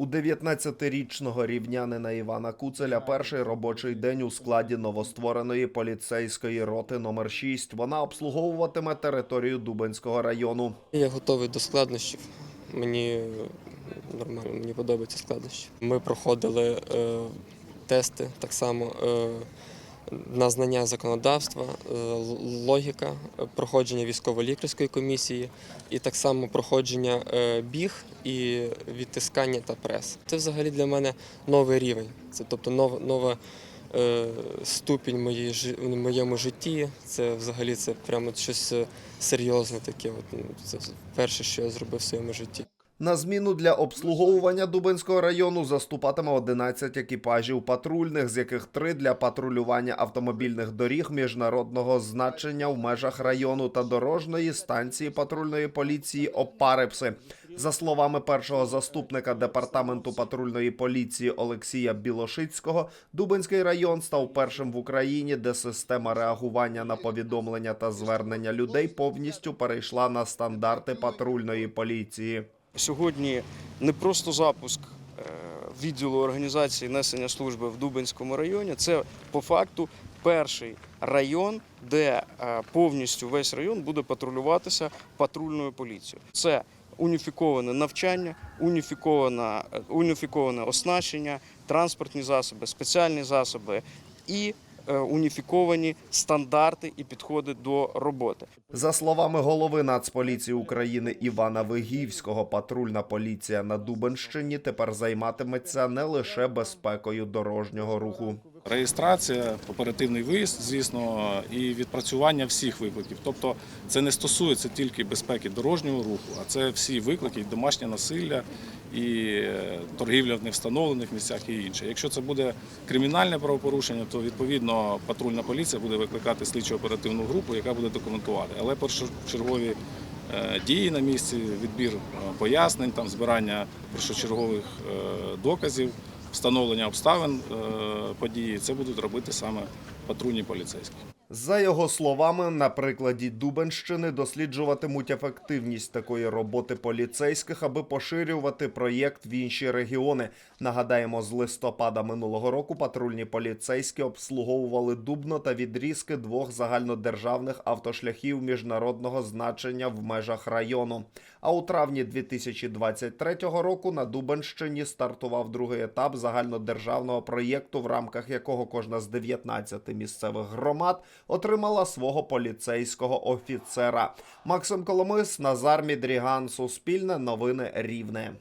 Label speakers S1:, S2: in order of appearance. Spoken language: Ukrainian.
S1: У 19-річного рівнянина Івана Куцеля перший робочий день у складі новоствореної поліцейської роти номер 6. Вона обслуговуватиме територію Дубенського району.
S2: Я готовий до складнощів. Мені е, нормально, мені подобаються складнощі. Ми проходили е, тести так само е, на знання законодавства, е, логіка, е, проходження військово-лікарської комісії і так само проходження е, біг і відтискання та прес. Це взагалі для мене новий рівень. Це тобто нова, нова ступінь моєї в моєму житті. Це взагалі це прямо щось серйозне таке. От, ну, це перше, що я зробив в своєму житті.
S1: На зміну для обслуговування Дубенського району заступатиме 11 екіпажів патрульних, з яких три для патрулювання автомобільних доріг міжнародного значення в межах району та дорожньої станції патрульної поліції Опарипси. За словами першого заступника департаменту патрульної поліції Олексія Білошицького, Дубенський район став першим в Україні, де система реагування на повідомлення та звернення людей повністю перейшла на стандарти патрульної поліції.
S3: Сьогодні не просто запуск е, відділу організації несення служби в Дубенському районі, це по факту перший район, де е, повністю весь район буде патрулюватися патрульною поліцією. Це уніфіковане навчання, уніфіковане, уніфіковане оснащення, транспортні засоби, спеціальні засоби і уніфіковані стандарти і підходи до роботи.
S1: За словами голови Нацполіції України Івана Вигівського, патрульна поліція на Дубенщині тепер займатиметься не лише безпекою дорожнього руху.
S4: Реєстрація, оперативний виїзд, звісно, і відпрацювання всіх викликів. Тобто це не стосується тільки безпеки дорожнього руху, а це всі виклики, і домашнє насилля, і е, торгівля в невстановлених місцях і інше. Якщо це буде кримінальне правопорушення, то відповідно патрульна поліція буде викликати слідчо оперативну групу, яка буде документувати. Але першочергові е, дії на місці, відбір е, пояснень, там збирання першочергових доказів встановлення обставин е, події, це будуть робити саме патрульні поліцейські.
S1: За його словами, на прикладі Дубенщини досліджуватимуть ефективність такої роботи поліцейських, аби поширювати проєкт в інші регіони. Нагадаємо, з листопада минулого року патрульні поліцейські обслуговували Дубно та відрізки двох загальнодержавних автошляхів міжнародного значення в межах району. А у травні 2023 року на Дубенщині стартував другий етап загальнодержавного проєкту, в рамках якого кожна з 19 місцевих громад отримала свого поліцейського офіцера. Максим Коломис, Назар Мідріган, Суспільне новини Рівне.